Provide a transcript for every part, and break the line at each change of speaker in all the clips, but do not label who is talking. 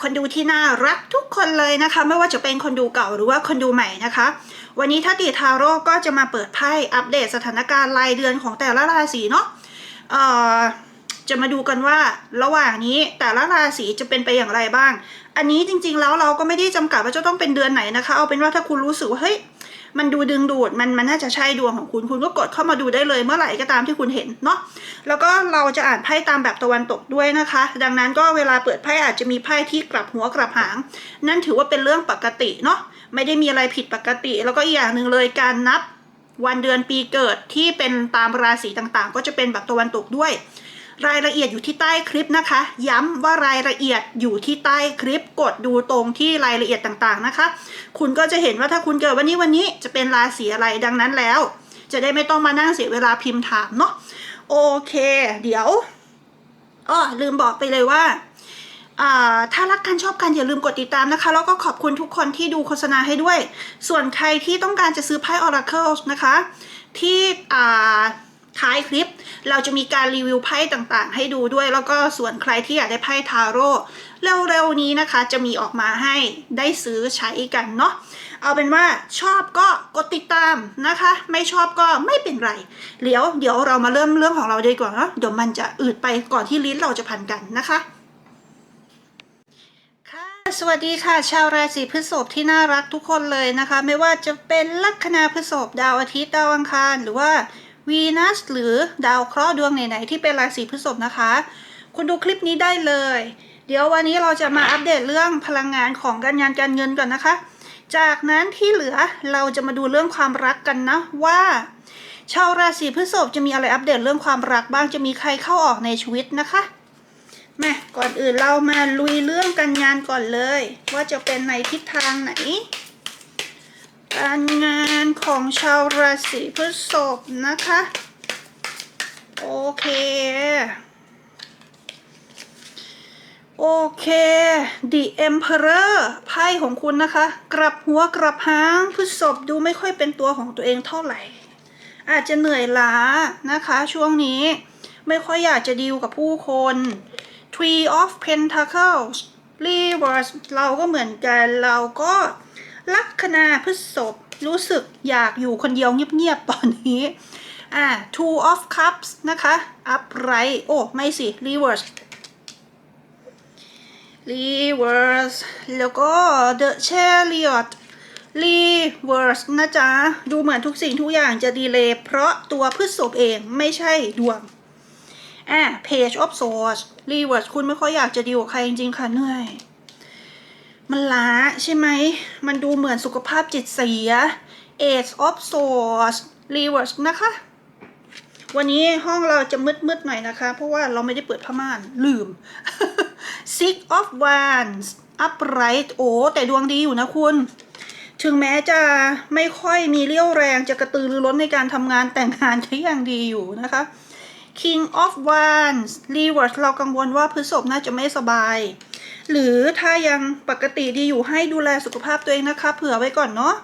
คนดูที่น่ารักทุกคนเลยนะคะ ไม่ว่าจะเป็นคนดูเก่าหรือว่าคนดูใหม่นะคะ วันนี้ทัตติทาโร่ก็จะมาเปิดไพ่อัปเดตสถานการณ์รายเดือนของแต่ละราศีเนาะเอ่อจะมาดูกันว่าระหว่างนี้แต่ละราศีจะเป็นไปอย่างไรบ้าง อันนี้จริงๆแล้วเราก็ไม่ได้จำกัดว่าจะต้องเป็นเดือนไหนนะคะ เอาเป็นว่าถ้าคุณรู้สึกว่าเฮ้ย มันดูดึงดูดมันมันน่าจะใช่ดวงของคุณ คุณก็กดเข้ามาดูได้เลยเมื่อไหร่ก็ตามที่คุณเห็นเนาะแล้วก็เราจะอ่านไพ่ตามแบบตะวันตกด้วยนะคะ ดังนั้นก็เวลาเปิดไพ่อาจจะมีไพ่ที่กลับหัวกลับหาง นั่นถือว่าเป็นเรื่องปกติเนาะไม่ได้มีอะไรผิดปกติ แล้วก็อีกอย่างหนึ่งเลยการนับวันเดือนปีเกิดที่เป็นตามราศีต่างๆ ก็จะเป็นแบบตะวันตกด้วย รายละเอียดอยู่ที่ใต้คลิปนะคะ ย้ำว่ารายละเอียดอยู่ที่ใต้คลิป กดดูตรงที่รายละเอียดต่างๆนะคะ คุณก็จะเห็นว่าถ้าคุณเกิดวันนี้วันนี้จะเป็นราศีอะไรดังนั้นแล้ว จะได้ไม่ต้องมานั่งเสียเวลาพิมพ์ถามเนาะโอเค เดี๋ยวอ้อลืมบอกไปเลยว่าถ้ารักกันชอบกันอย่าลืมกดติดตามนะคะ แล้วก็ขอบคุณทุกคนที่ดูโฆษณาให้ด้วย ส่วนใครที่ต้องการจะซื้อไพ่ Oracle นะคะ ที่ท้ายคลิป เราจะมีการรีวิวไพ่ต่างๆ ให้ดูด้วย แล้วก็ส่วนใครที่อยากได้ไพ่ทาโร่เร็วๆนี้นะคะ จะมีออกมาให้ได้ซื้อใช้กันเนาะเอาเป็นว่าชอบก็กดติดตามนะคะ ไม่ชอบก็ไม่เป็นไรเดี๋ยวเดี๋ยวเรามาเริ่มเรื่องของเราดีกว่าเนาะเดี๋ยวมันจะอืดไปก่อนที่ลิ้นเราจะพันกันนะคะค่ะสวัสดีค่ะ ชาวราศีพฤษภที่น่ารักทุกคนเลยนะคะ ไม่ว่าจะเป็นลัคนาพฤษภดาวอาทิตย์ดาวอังคาร หรือว่า วีนัสหรือดาวเคราะห์ดวงไหนๆที่เป็นราศีพฤษภนะคะ คุณดูคลิปนี้ได้เลย เดี๋ยววันนี้เราจะมาอัปเดตเรื่องพลังงานของการงานการเงินก่อนนะคะ จากนั้นที่เหลือเราจะมาดูเรื่องความรักกันนะว่าชาวราศีพฤษภจะมีอะไรอัปเดตเรื่องความรักบ้างจะมีใครเข้าออกในชีวิตนะคะมาก่อนอื่นเรามาลุยเรื่องการงานก่อนเลย ว่าจะเป็นในทิศทางไหน การงานของชาวราศีพฤษภนะคะ โอเค โอเค The Emperor ไพ่ของคุณนะคะ กลับหัวกลับหางพฤษภดูไม่ค่อยเป็นตัวของตัวเองเท่าไหร่ อาจจะเหนื่อยล้านะคะ ช่วงนี้ไม่ค่อยอยากจะดีลกับผู้คน Three of Pentacles Reverse เราก็เหมือนกันเราก็ ลัคนาพฤษภรู้สึกอยากอยู่คนเดียวเงียบๆตอนนี้อ่า Two of Cups นะคะ Upright โอ้ ไม่สิ Reverse Reverse แล้วก็ The Chariot Reverse นะจ๊ะ ดูเหมือนทุกสิ่งทุกอย่างจะดีเลย์เพราะตัวพฤษภเองไม่ใช่ดวงอะ Page of Swords Reverse คุณไม่ค่อยอยากจะดีลกับใครจริงๆค่ะเหนื่อย มันล้าใช่ไหม มันดูเหมือนสุขภาพจิตเสีย Ace of Swords Reverse นะคะ วันนี้ห้องเราจะมืดๆหน่อยนะคะ เพราะว่าเราไม่ได้เปิดผ้าม่าน ลืม Six of Wands Upright โอ้ แต่ดวงดีอยู่นะคุณ ถึงแม้จะไม่ค่อยมีเรี่ยวแรงจะกระตือรือร้นในการทำงานแต่งงานก็ยังดีอยู่นะคะ King of Wands Reverse เรากังวลว่าพฤษภน่าจะไม่สบาย หรือถ้ายังปกติดีอยู่ให้ดูแลสุขภาพตัวเองนะคะ เผื่อไว้ก่อนเนาะ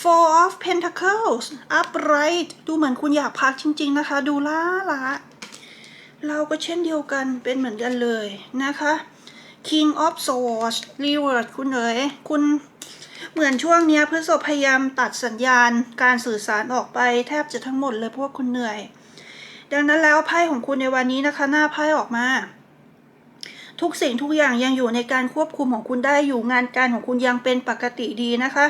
Four of Pentacles Upright ดูเหมือนคุณอยากพักจริง ๆ นะคะ ดูล้าละเราก็เช่นเดียวกันเป็นเหมือนกันเลยนะคะ King of Swords Reverse คุณเอ๋ยคุณเหมือนช่วงนี้พฤษภพยายามตัดสัญญาณการสื่อสารออกไปแทบจะทั้งหมดเลยเพราะว่าคุณเหนื่อย ดังนั้นแล้วไพ่ของคุณในวันนี้นะคะ หน้าไพ่ออกมา ทุกสิ่งทุกอย่างยังอยู่ในการควบคุมของคุณได้อยู่งานการของคุณยังเป็นปกติดีนะคะ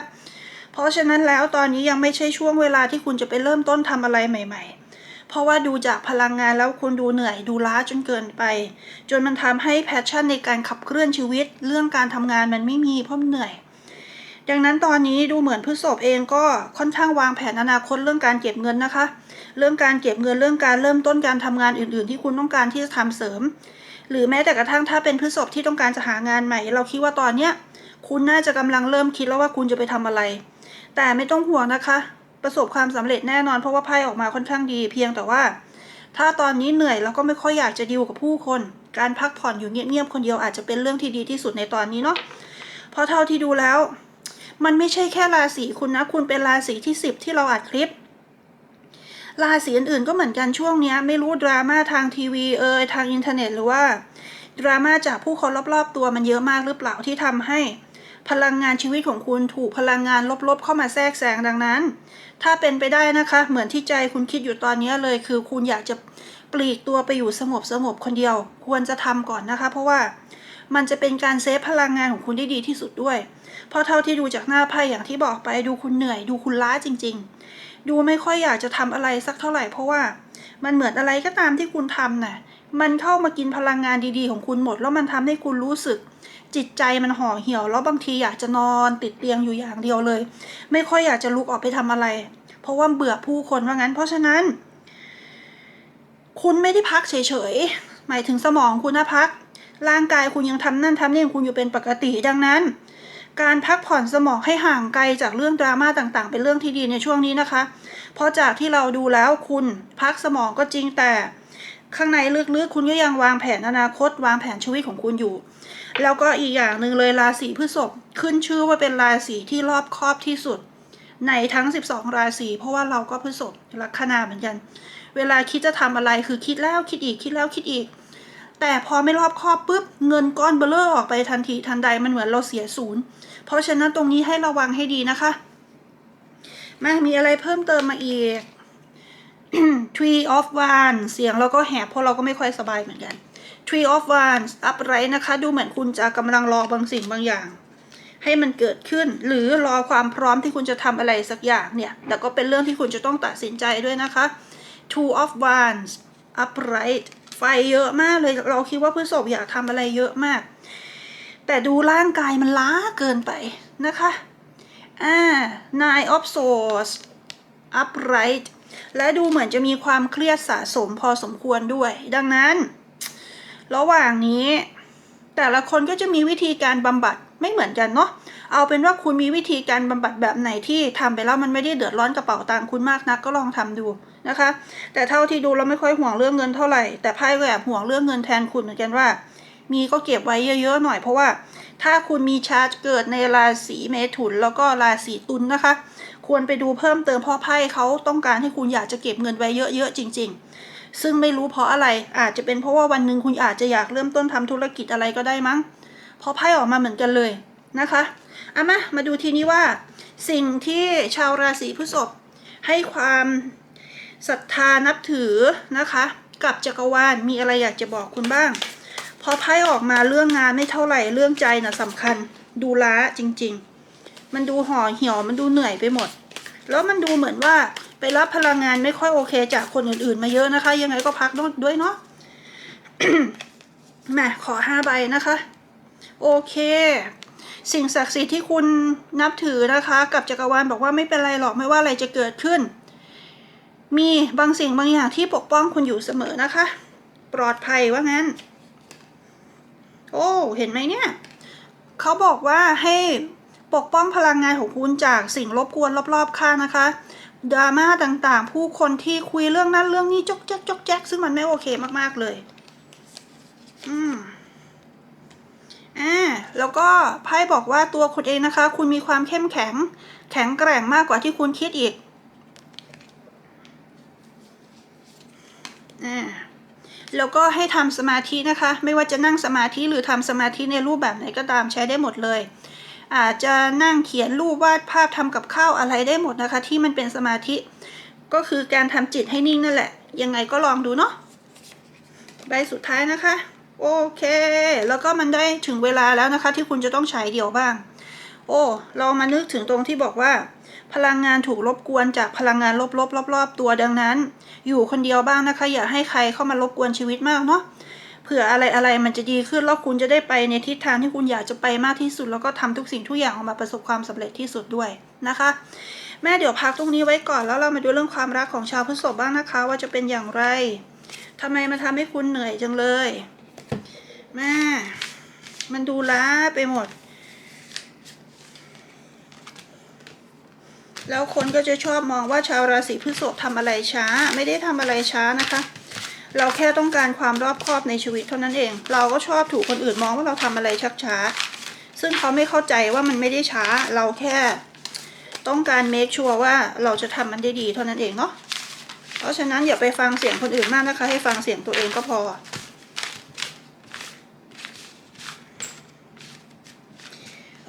เพราะฉะนั้นแล้วตอนนี้ยังไม่ใช่ช่วงเวลาที่คุณจะไปเริ่มต้นทำอะไรใหม่ ๆเพราะว่าดูจากพลังงานแล้วคุณดูเหนื่อยดูล้าจนเกินไป จนมันทำให้แพชชั่นในการขับเคลื่อนชีวิต เรื่องการทำงานมันไม่มีเพราะเหนื่อย ดังนั้นตอนนี้ดูเหมือนพฤษภเองก็ค่อนข้างวางแผนอนาคตเรื่องการเก็บเงินนะคะ เรื่องการเก็บเงินเรื่องการเริ่มต้นการทำงานอื่น ๆ ที่คุณต้องการที่จะทำเสริม หรือแม้แต่กระทั่งถ้าเป็นพฤษภที่ต้องการจะหางานใหม่ เราคิดว่าตอนเนี้ยคุณน่าจะกำลังเริ่มคิดแล้วว่าคุณจะไปทำอะไร แต่ไม่ต้องห่วงนะคะ ประสบความสำเร็จแน่นอนเพราะว่าไพ่ออกมาค่อนข้างดี เพียงแต่ว่า ถ้าตอนนี้เหนื่อยแล้วก็ไม่ค่อยอยากจะดีลกับผู้คน การพักผ่อนอยู่เงียบๆคนเดียวอาจจะเป็นเรื่องที่ดีที่สุดในตอนนี้เนาะเพราะเท่าที่ดูแล้ว มันไม่ใช่แค่ราศีคุณนะ คุณเป็นราศีที่สิบที่เราอัดคลิป ราศีอื่นๆก็เหมือนกันช่วงนี้ไม่รู้ดราม่าทางทีวีเอยทางอินเทอร์เน็ตหรือว่าดราม่าจากผู้คนรอบๆตัวมันเยอะมากหรือเปล่าที่ทำให้ พลังงานชีวิตของคุณถูกพลังงานลบๆเข้ามาแทรกแซงดังนั้น ถ้าเป็นไปได้นะคะ เหมือนที่ใจคุณคิดอยู่ตอนนี้เลย คือคุณอยากจะปลีกตัวไปอยู่สงบสงบๆคนเดียว ควรจะทำก่อนนะคะ เพราะว่ามันจะเป็นการเซฟพลังงานของคุณได้ดีที่สุดด้วย เพราะเท่าที่ดูจากหน้าไพ่อย่างที่บอกไปดูคุณเหนื่อย ดูคุณล้าจริง ๆ ดูไม่ค่อยอยากจะทำอะไรสักเท่าไหร่เพราะว่ามันเหมือนอะไรก็ตามที่คุณทำน่ะ มันเข้ามากินพลังงานดีๆของคุณหมด แล้วมันทำให้คุณรู้สึก จิตใจมันห่อเหี่ยว แล้วบางทีอยากจะนอนติดเตียงอยู่อย่างเดียวเลย ไม่ค่อยอยากจะลุกออกไปทำอะไร เพราะว่าเบื่อผู้คนว่างั้น เพราะฉะนั้น คุณไม่ได้พักเฉยๆ หมายถึงสมองคุณนะพัก ร่างกายคุณยังทำนั่นทำนี่คุณอยู่เป็นปกติดังนั้น การพักผ่อนสมองให้ห่างไกลจากเรื่องดราม่าต่างๆ เป็นเรื่องที่ดีในช่วงนี้นะคะ เพราะจากที่เราดูแล้วคุณพักสมองก็จริงแต่ ข้างในลึกๆคุณก็ยังวางแผนอนาคต วางแผนชีวิตของคุณอยู่ แล้วก็อีกอย่างหนึ่งเลยราศีพฤษภขึ้นชื่อว่าเป็นราศีที่รอบคอบที่สุด ในทั้ง 12 ราศีเพราะว่าเราก็พฤษภลัคนาเหมือนกัน เวลาคิดจะทำอะไรคือคิดแล้วคิดอีกคิดแล้วคิดอีก แต่พอไม่รอบคอบปุ๊บเงินก้อนเบลเลอร์ออกไปทันทีทันใดมันเหมือนเราเสียศูนย์เพราะฉะนั้นตรงนี้ให้ระวังให้ดีนะคะมามีอะไรเพิ่มเติมมาอีก Tree of Wands เสียงเราก็แหบเพราะเราก็ไม่ค่อยสบายเหมือนกัน Tree of Wands upright นะคะ ดูเหมือนคุณจะกำลังรอบางสิ่งบางอย่าง ให้มันเกิดขึ้น หรือรอความพร้อมที่คุณจะทำอะไรสักอย่างเนี่ย แต่ก็เป็นเรื่องที่คุณจะต้องตัดสินใจด้วยนะคะ Two of Wands upright ไฟเยอะมากเลย เราคิดว่าพฤษภอยากทำอะไรเยอะมาก แต่ดูร่างกายมันล้าเกินไปนะคะ อ่า Nine of Swords upright และดูเหมือนจะมีความเครียดสะสมพอสมควรด้วย ดังนั้น ระหว่างนี้ แต่ละคนก็จะมีวิธีการบำบัด ไม่เหมือนกันเนาะเอาเป็นว่าคุณมีวิธีการบำบัดแบบไหนที่ทำไปแล้วมันไม่ได้เดือดร้อนกระเป๋าตังค์คุณมากนักก็ลองทำดูนะคะ แต่เท่าที่ดูเราไม่ค่อยห่วงเรื่องเงินเท่าไหร่แต่ไพ่ก็แอบห่วงเรื่องเงินแทนคุณเหมือนกันว่า มีก็เก็บไว้เยอะๆหน่อยเพราะว่าถ้าคุณมีชาร์จเกิดในราศีเมถุนแล้วก็ราศีตุลนะคะ ควรไปดูเพิ่มเติมเพราะไพ่เขาต้องการให้คุณอยากจะเก็บเงินไว้เยอะๆจริง ๆ ซึ่งไม่รู้เพราะอะไรอาจจะเป็นเพราะว่าวันหนึ่งคุณอาจจะอยากเริ่มต้นทำธุรกิจอะไรก็ได้มั้ง พราะไพ่ออกมาเหมือนกันเลยนะคะเอามามาดูทีนี้ว่า สิ่งที่ชาวราศีพฤษภให้ความศรัทธานับถือนะคะ กับจักรวาลมีอะไรอยากจะบอกคุณบ้าง พอไพ่ออกมาเรื่องงานไม่เท่าไหร่เรื่องใจน่ะสำคัญ ดูล้าจริง ๆ มันดูห่อเหี่ยวมันดูเหนื่อยไปหมด แล้วมันดูเหมือนว่าไปรับพลังงานไม่ค่อยโอเค จากคนอื่นๆ มาเยอะนะคะ ยังไงก็พักด้วยเนาะมาขอห้าใบนะคะ โอเค สิ่งศักดิ์สิทธิ์ที่คุณนับถือนะคะ กับจักรวาลบอกว่าไม่เป็นไรหรอกไม่ว่าอะไรจะเกิดขึ้น มีบางสิ่งบางอย่างที่ปกป้องคุณอยู่เสมอนะคะ ปลอดภัยว่างั้น โอ้เห็นไหมเนี่ยเขาบอกว่าให้ปกป้องพลังงานของคุณจากสิ่งรบกวนรอบๆข้างนะคะดราม่าต่างๆ ผู้คนที่คุยเรื่องนั้นเรื่องนี้จกแจ๊กจกแจ๊กซึ่งมันไม่โอเคมากๆเลย อืม อ่าแล้วก็ไพ่บอกว่าตัวคุณเองนะคะ คุณมีความเข้มแข็ง แข็งแกร่งมากกว่าที่คุณคิดอีกอ่าแล้วก็ให้ทำสมาธินะคะ ไม่ว่าจะนั่งสมาธิหรือทำสมาธิในรูปแบบไหนก็ตามใช้ได้หมดเลย อาจจะนั่งเขียนรูปวาดภาพทำกับข้าวอะไรได้หมดนะคะ ที่มันเป็นสมาธิ ก็คือการทำจิตให้นิ่งนั่นแหละ ยังไงก็ลองดูเนาะใบสุดท้ายนะคะ โอเค แล้วก็มันได้ถึงเวลาแล้วนะคะ ที่คุณจะต้องใช้เดี่ยวบ้าง โอ้ เรามานึกถึงตรงที่บอกว่า พลังงานถูกรบกวนจากพลังงานลบๆรอบๆตัวดังนั้น อยู่คนเดียวบ้างนะคะ อย่าให้ใครเข้ามารบกวนชีวิตมากเนาะเผื่ออะไรอะไรมันจะดีขึ้นแล้วคุณจะได้ไปในทิศทางที่คุณอยากจะไปมากที่สุด แล้วก็ทำทุกสิ่งทุกอย่างออกมาประสบความสำเร็จที่สุดด้วยนะคะ แม่เดี๋ยวพักตรงนี้ไว้ก่อนแล้วเรามาดูเรื่องความรักของชาวพฤษภบ้างนะคะ ว่าจะเป็นอย่างไรทำไมมันทำให้คุณเหนื่อยจังเลย แม่ มันดูล้าไปหมด แล้วคนก็จะชอบมองว่าชาวราศีพฤษภทำอะไรช้า ไม่ได้ทำอะไรช้านะคะ เราแค่ต้องการความรอบคอบในชีวิตเท่านั้นเอง เราก็ชอบถูกคนอื่นมองว่าเราทำอะไรชักช้า ซึ่งเขาไม่เข้าใจว่ามันไม่ได้ช้า เราแค่ต้องการเมคชัวร์ว่าเราจะทำมันได้ดีเท่านั้นเองเนาะเพราะฉะนั้นอย่าไปฟังเสียงคนอื่นมากนะคะ ให้ฟังเสียงตัวเองก็พอ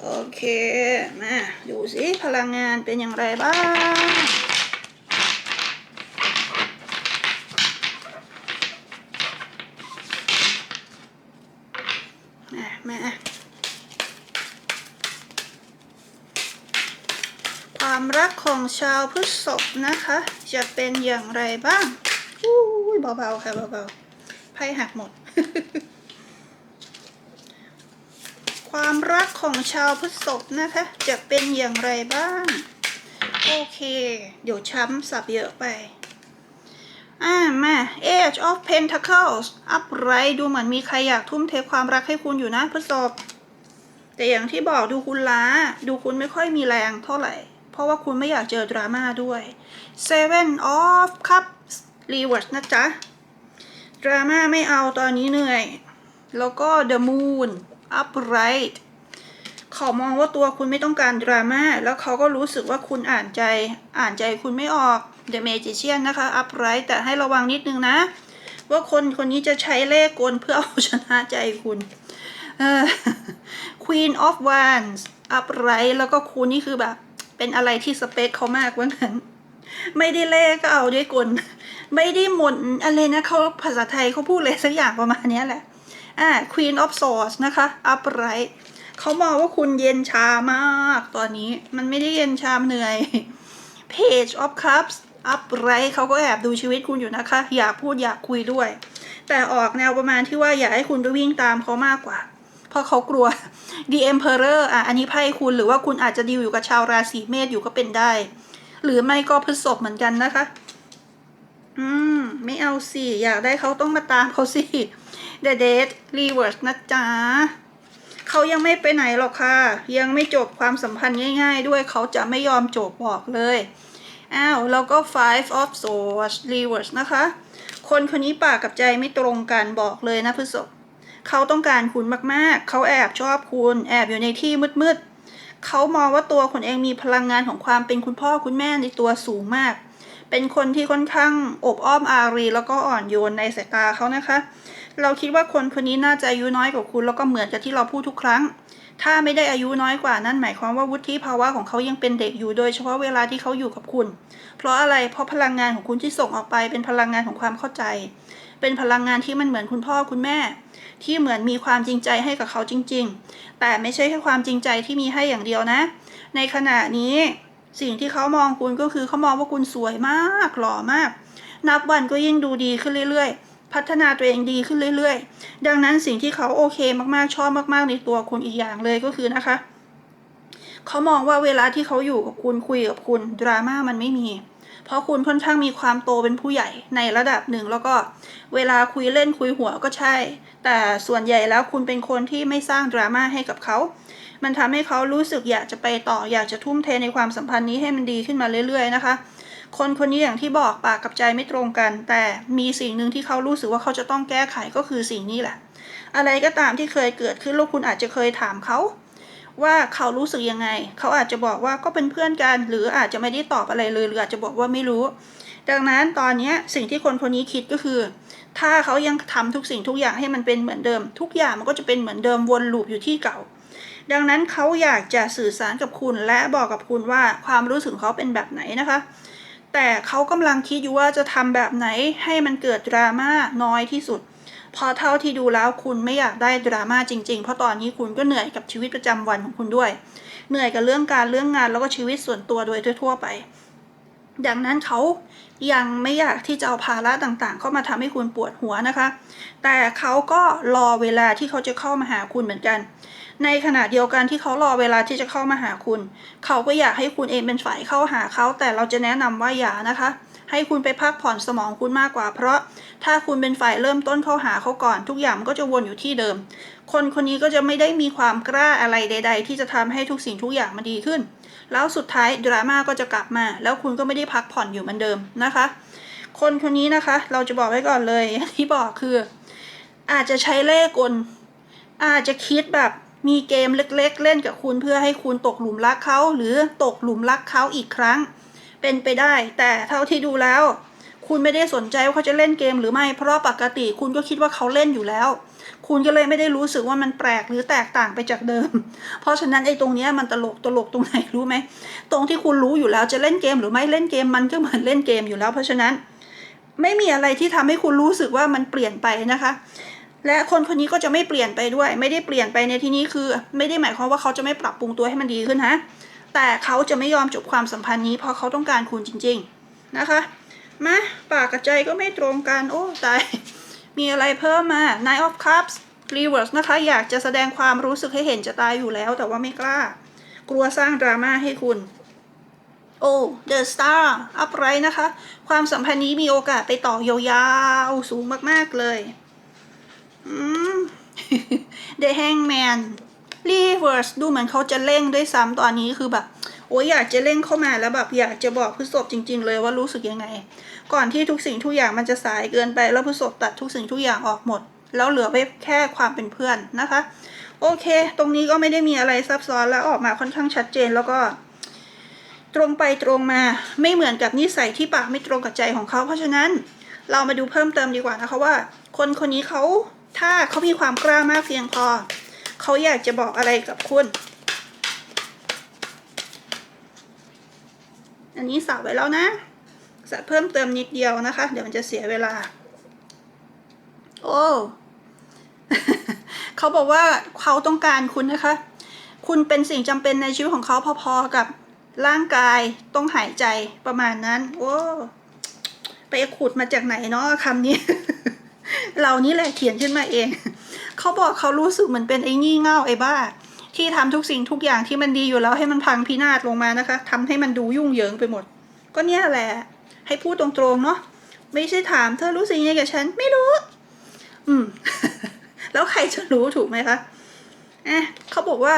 โอเค มาดูสิพลังงานเป็นอย่างไรบ้าง มามาความรักของชาวพฤษภนะคะ จะเป็นอย่างไรบ้างอู้ยเบาๆค่ะเบาๆไพ่หักหมด ความรักของชาวพฤษภนะคะ จะเป็นอย่างไรบ้าง โอเค เดี๋ยวช้ำสับเยอะไป อ่ามา Age of Pentacles upright ดูเหมือนมีใครอยากทุ่มเทความรักให้คุณอยู่นะพฤษภแต่อย่างที่บอกดูคุณล้า ดูคุณไม่ค่อยมีแรงเท่าไหร่ เพราะว่าคุณไม่อยากเจอดราม่าด้วย Seven of Cups reverse นะจ๊ะ ดราม่าไม่เอาตอนนี้เหนื่อย แล้วก็ The Moon upright เขามองว่าตัวคุณไม่ต้องการดราม่าแล้วเขาก็รู้สึกว่าคุณอ่านใจอ่านใจคุณไม่ออก The Magician นะคะ upright แต่ให้ระวังนิดนึงนะ ว่าคนคนนี้จะใช้เลขกลเพื่อเอาชนะใจคุณ Queen of Wands upright แล้วก็คุณนี่คือแบบ เป็นอะไรที่สเปคเขามากว่างั้นไม่ได้เลขก็เอาด้วยกล ไม่ได้หมนอะไรนะเขาภาษาไทยเขาพูดเลยสักอย่างประมาณนี้แหละ อ่า Queen of Swords นะคะ upright เขามองว่าคุณเย็นชามากตอนนี้มันไม่ได้เย็นชามเหนื่อย Page of Cups upright เขาก็แอบดูชีวิตคุณอยู่นะคะ อยากพูดอยากคุยด้วย แต่ออกแนวประมาณที่ว่าอยากให้คุณไปวิ่งตามเขามากกว่า เพราะเขากลัว The Emperor อะอันนี้ไพ่คุณหรือว่าคุณอาจจะดีลอยู่กับชาวราศีเมษอยู่ก็เป็นได้ หรือไม่ก็พฤษภเหมือนกันนะคะ อืม ไม่เอาสิ อยากได้เขาต้องมาตามเขาสิ The Dead Reverse นะจ๊ะเขายังไม่ไปไหนหรอกค่ะ ยังไม่จบความสัมพันธ์ง่าย ๆ ด้วยเขาจะไม่ยอมจบบอกเลย อ้าวแล้วก็ Five of Swords Reverse นะคะ คนคนนี้ปากกับใจไม่ตรงกันบอกเลยนะพฤษภเขาต้องการคุณมากๆ เขาแอบชอบคุณ แอบอยู่ในที่มืดๆ เขามองว่าตัวคุณเองมีพลังงานของความเป็นคุณพ่อคุณแม่ในตัวสูงมาก เป็นคนที่ค่อนข้างอบอ้อมอารี แล้วก็อ่อนโยนในสายตาเขานะคะ เราคิดว่าคนคนนี้น่าจะอายุน้อยกว่าคุณแล้วก็เหมือนกับที่เราพูดทุกครั้ง ถ้าไม่ได้อายุน้อยกว่านั่นหมายความว่าวุฒิภาวะของเขายังเป็นเด็กอยู่โดยเฉพาะเวลาที่เขาอยู่กับคุณ เพราะอะไรเพราะพลังงานของคุณที่ส่งออกไปเป็นพลังงานของความเข้าใจ เป็นพลังงานที่มันเหมือนคุณพ่อคุณแม่ ที่เหมือนมีความจริงใจให้กับเขาจริง ๆ แต่ไม่ใช่แค่ความจริงใจที่มีให้อย่างเดียวนะ ในขณะนี้สิ่งที่เขามองคุณก็คือเขามองว่าคุณสวยมากหล่อมาก นับวันก็ยิ่งดูดีขึ้นเรื่อย ๆ พัฒนาตัวเองดีขึ้นเรื่อยๆ ดังนั้นสิ่งที่เขาโอเคมากๆชอบมากๆในตัวคุณอีกอย่างเลยก็คือนะคะ เขามองว่าเวลาที่เขาอยู่กับคุณคุยกับคุณดราม่ามันไม่มี เพราะคุณค่อนข้างมีความโตเป็นผู้ใหญ่ในระดับหนึ่งแล้วก็เวลาคุยเล่นคุยหัวก็ใช่ แต่ส่วนใหญ่แล้วคุณเป็นคนที่ไม่สร้างดราม่าให้กับเขามันทำให้เขารู้สึกอยากจะไปต่ออยากจะทุ่มเทในความสัมพันธ์นี้ให้มันดีขึ้นมาเรื่อย ๆ นะคะ คนคนนี้อย่างที่บอกปากกับใจไม่ตรงกัน แต่มีสิ่งหนึ่งที่เขารู้สึกว่าเขาจะต้องแก้ไขก็คือสิ่งนี้แหละ อะไรก็ตามที่เคยเกิดขึ้นล้วคุณอาจจะเคยถามเขาว่าเขารู้สึกยังไง เขาอาจจะบอกว่าก็เป็นเพื่อนกัน หรืออาจจะไม่ได้ตอบอะไรเลย หรืออาจจะบอกว่าไม่รู้ ดังนั้นตอนนี้สิ่งที่คนคนนี้คิดก็คือ ถ้าเขายังทำทุกสิ่งทุกอย่างให้มันเป็นเหมือนเดิม ทุกอย่างมันก็จะเป็นเหมือนเดิมวนลูปอยู่ที่เก่า ดังนั้นเขาอยากจะสื่อสารกับคุณและบอกกับคุณว่าความรู้สึกเขาเป็นแบบไหนนะคะ แต่เขากำลังคิดอยู่ว่าจะทำแบบไหนให้มันเกิดดราม่าน้อยที่สุด พอเท่าที่ดูแล้วคุณไม่อยากได้ดราม่าจริงๆ เพราะตอนนี้คุณก็เหนื่อยกับชีวิตประจำวันของคุณด้วย เหนื่อยกับเรื่องการเรื่องงานแล้วก็ชีวิตส่วนตัวโดยทั่วๆไป ดังนั้นเขายังไม่อยากที่จะเอาภาระต่างๆ เข้ามาทำให้คุณปวดหัวนะคะ แต่เขาก็รอเวลาที่เขาจะเข้ามาหาคุณเหมือนกัน ในขณะเดียวกันที่เขารอเวลาที่จะเข้ามาหาคุณ เขาก็อยากให้คุณเองเป็นฝ่ายเข้าหาเขา แต่เราจะแนะนำว่าอย่านะคะ ให้คุณไปพักผ่อนสมองคุณมากกว่า เพราะถ้าคุณเป็นฝ่ายเริ่มต้นเข้าหาเขาก่อน ทุกอย่างก็จะวนอยู่ที่เดิม คนคนนี้ก็จะไม่ได้มีความกล้าอะไรใด ๆ ที่จะทำให้ทุกสิ่งทุกอย่างมันดีขึ้น แล้วสุดท้ายดราม่าก็จะกลับมา แล้วคุณก็ไม่ได้พักผ่อนอยู่เหมือนเดิมนะคะ คนคนนี้นะคะ เราจะบอกไว้ก่อนเลยที่บอกคือ อาจจะใช้เล่กล อาจจะคิดแบบมีเกมเล็ก ๆ เล่นกับคุณเพื่อให้คุณตกหลุมรักเขาหรือตกหลุมรักเขาอีกครั้ง เป็นไปได้ แต่เท่าที่ดูแล้ว คุณไม่ได้สนใจว่าเขาจะเล่นเกมหรือไม่เพราะปกติคุณก็คิดว่าเขาเล่นอยู่แล้ว คุณก็เลยไม่ได้รู้สึกว่ามันแปลกหรือแตกต่างไปจากเดิม เพราะฉะนั้นไอ้ตรงเนี้ยมันตลกตลกตรงไหนรู้ไหมตรงที่คุณรู้อยู่แล้วจะเล่นเกมหรือไม่เล่นเกมมันก็เหมือนเล่นเกมอยู่แล้ว เพราะฉะนั้นไม่มีอะไรที่ทำให้คุณรู้สึกว่ามันเปลี่ยนไปนะคะ และคนคนนี้ก็จะไม่เปลี่ยนไปด้วย ไม่ได้เปลี่ยนไปในที่นี้คือ ไม่ได้หมายความว่าเขาจะไม่ปรับปรุงตัวให้มันดีขึ้นนะแต่เขาจะไม่ยอมจบความสัมพันธ์นี้ เพราะเขาต้องการคุณจริง ๆนะคะมาปากกับใจก็ไม่ตรงกันโอ้ตาย มีอะไรเพิ่มมา Nine of Cups Reverse นะคะ อยากจะแสดงความรู้สึกให้เห็นจะตายอยู่แล้ว แต่ว่าไม่กล้า กลัวสร้างดราม่าให้คุณโอ้ The Star อัพไรนะคะ ความสัมพันธ์นี้มีโอกาสไปต่อยาวๆสูงมากๆเลยอืม The Hangman Reverse ดูเหมือนเขาจะเร่งด้วยซ้ำตอนนี้คือแบบ โอ้ยอยากจะเร่งเข้ามาแล้วแบบอยากจะบอกพฤษภจริง ๆ เลยว่ารู้สึกยังไง ก่อนที่ทุกสิ่งทุกอย่างมันจะสายเกินไปแล้วพฤษภตัดทุกสิ่งทุกอย่างออกหมด แล้วเหลือไว้แค่ความเป็นเพื่อนนะคะ โอเค ตรงนี้ก็ไม่ได้มีอะไรซับซ้อนแล้วออกมาค่อนข้างชัดเจนแล้วก็ ตรงไปตรงมาไม่เหมือนกับนิสัยที่ปากไม่ตรงกับใจของเขา เพราะฉะนั้นเรามาดูเพิ่มเติมดีกว่านะคะว่า คนคนนี้เขาถ้าเขามีความกล้ามากเพียงพอ เขาอยากจะบอกอะไรกับคุณ อันนี้สับไว้แล้วนะสับเพิ่มเติมนิดเดียวนะคะ เดี๋ยวมันจะเสียเวลา โอ้เขาบอกว่าเขาต้องการคุณนะคะ คุณเป็นสิ่งจำเป็นในชีวิตของเขาพอๆกับร่างกายต้องหายใจประมาณนั้น โอ้ไปขุดมาจากไหนเนาะคำนี้ เรานี่แหละเขียนขึ้นมาเอง เขาบอกเขารู้สึกเหมือนเป็นไอ้งี่เง่าไอ้บ้า ที่ทำทุกสิ่งทุกอย่างที่มันดีอยู่แล้วให้มันพังพินาศลงมานะคะทำให้มันดูยุ่งเหยิงไปหมด ก็เนี่ยแหละ ให้พูดตรงๆเนาะไม่ใช่ถามเธอรู้สึกยังไงกับฉันไม่รู้ อืม แล้วใครจะรู้ถูกไหมคะเอ๊ะเขาบอกว่า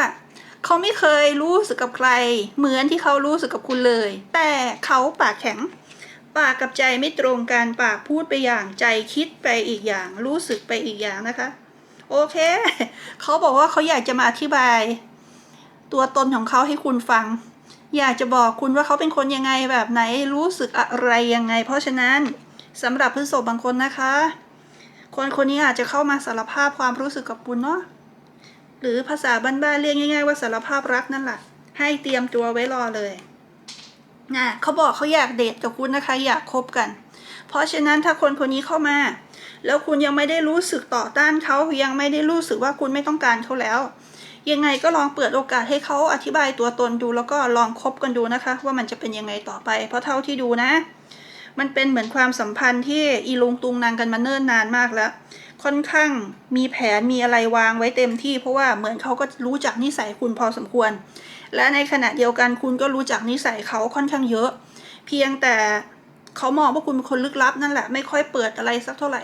เขาไม่เคยรู้สึกกับใคร เหมือนที่เขารู้สึกกับคุณเลย แต่เขาปากแข็ง ปากกับใจไม่ตรงกันปากพูดไปอย่างใจคิดไปอีกอย่าง รู้สึกไปอีกอย่างนะคะ โอเค เขาบอกว่าเขาอยากจะมาอธิบาย ตัวตนของเขาให้คุณฟัง อยากจะบอกคุณว่าเขาเป็นคนยังไงแบบไหนรู้สึกอะไรยังไง เพราะฉะนั้นสำหรับพฤษภบางคนนะคะ คนคนนี้อาจจะเข้ามาสารภาพความรู้สึกกับคุณเนาะหรือภาษาบ้านๆเรียกง่าย ๆ ว่าสารภาพรักนั่นแหละให้เตรียมตัวไว้รอเลยนะเขาบอกเขาอยากเดทกับคุณนะคะ อยากคบกัน เพราะฉะนั้นถ้าคนคนนี้เข้ามา แล้วคุณยังไม่ได้รู้สึกต่อต้านเขายังไม่ได้รู้สึกว่าคุณไม่ต้องการเขาแล้ว ยังไงก็ลองเปิดโอกาสให้เขาอธิบายตัวตนดู แล้วก็ลองคบกันดูนะคะ ว่ามันจะเป็นยังไงต่อไป เพราะเท่าที่ดูนะ มันเป็นเหมือนความสัมพันธ์ที่อีลุงตุงนางกันมาเนิ่นนานมากแล้ว ค่อนข้างมีแผนมีอะไรวางไว้เต็มที่ เพราะว่าเหมือนเขาก็รู้จักนิสัยคุณพอสมควร และในขณะเดียวกันคุณก็รู้จักนิสัยเขาค่อนข้างเยอะ เพียงแต่เขามองว่าคุณเป็นคนลึกลับนั่นแหละ ไม่ค่อยเปิดอะไรสักเท่าไหร่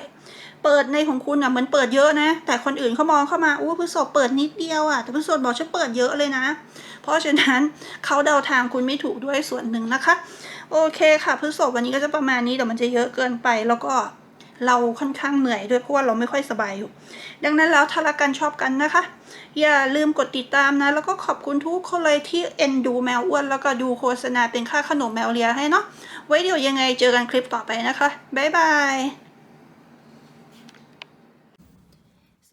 เปิดในของคุณอะเหมือนเปิดเยอะนะ แต่คนอื่นเขามองเข้ามาอู้พฤษภเปิดนิดเดียวอะแต่พฤษภบอกฉันเปิดเยอะเลยนะ เพราะฉะนั้นเขาเดาทางคุณไม่ถูกด้วยส่วนหนึ่งนะคะ โอเคค่ะพฤษภวันนี้ก็จะประมาณนี้แต่มันจะเยอะเกินไปแล้วก็เราค่อนข้างเหนื่อยด้วยเพราะว่าเราไม่ค่อยสบายอยู่ ดังนั้นแล้วถ้ารักกันชอบกันนะคะ อย่าลืมกดติดตามนะ แล้วก็ขอบคุณทุกคนเลยที่เอ็นดูแมวอ้วน แล้วก็ดูโฆษณาเป็นค่าขนมแมวเลียให้เนาะไว้เดี๋ยวยังไงเจอกันคลิปต่อไปนะคะ บ๊ายบาย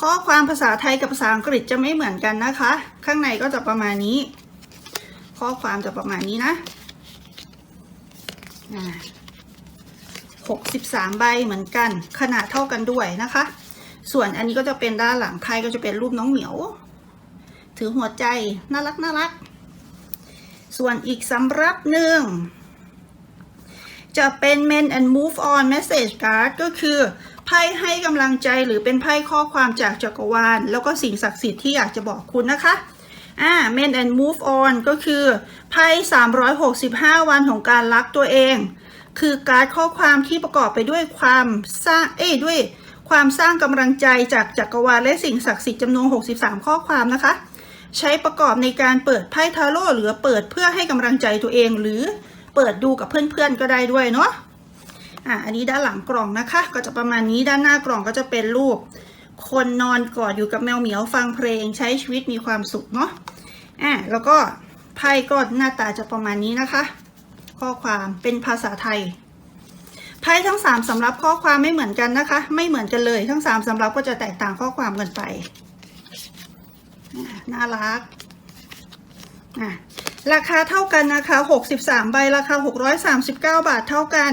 ข้อความภาษาไทยกับภาษาอังกฤษจะไม่เหมือนกันนะคะ ข้างในก็จะประมาณนี้ ข้อความจะประมาณนี้นะอ่า63ใบเหมือนกัน ขนาดเท่ากันด้วยนะคะ ส่วนอันนี้ก็จะเป็นด้านหลังไพ่ก็จะเป็นรูปน้องเหมียว ถือหัวใจน่ารักน่ารัก ส่วนอีกสำรับหนึ่งจะเป็น Men and Move On Message Card ก็คือ พ่ให้กำลังใจหรือเป็นไพ่ข้อความจากจักรวาล แล้วก็สิ่งศักดิ์สิทธิ์ที่อยากจะบอกคุณนะคะอ่า Men and Move On ก็คือไพ่365 วันของการรักตัวเอง คือการข้อความที่ประกอบไปด้วยความสร้างเอ้ด้วยความสร้างกำลังใจจากจักรวาลและสิ่งศักดิ์สิทธิ์จำนวน 63 ข้อความนะคะ ใช้ประกอบในการเปิดไพ่ทาโร่หรือเปิดเพื่อให้กำลังใจตัวเอง หรือเปิดดูกับเพื่อนๆก็ได้ด้วยเนาะ อะอันนี้ด้านหลังกล่องนะคะ ก็จะประมาณนี้ด้านหน้ากล่องก็จะเป็นรูป คนนอนกอดอยู่กับแมวเหมียวฟังเพลงใช้ชีวิตมีความสุขเนาะอะแล้วก็ไพ่ก็หน้าตาจะประมาณนี้นะคะ ข้อความเป็นภาษาไทยไพ่ทั้งสามสำรับข้อความไม่เหมือนกันนะคะ ไม่เหมือนกันเลยทั้งสามสำรับก็จะแตกต่างข้อความกันไปน่ารักอะราคาเท่ากันนะคะ 63 ใบราคา 639 บาทเท่ากัน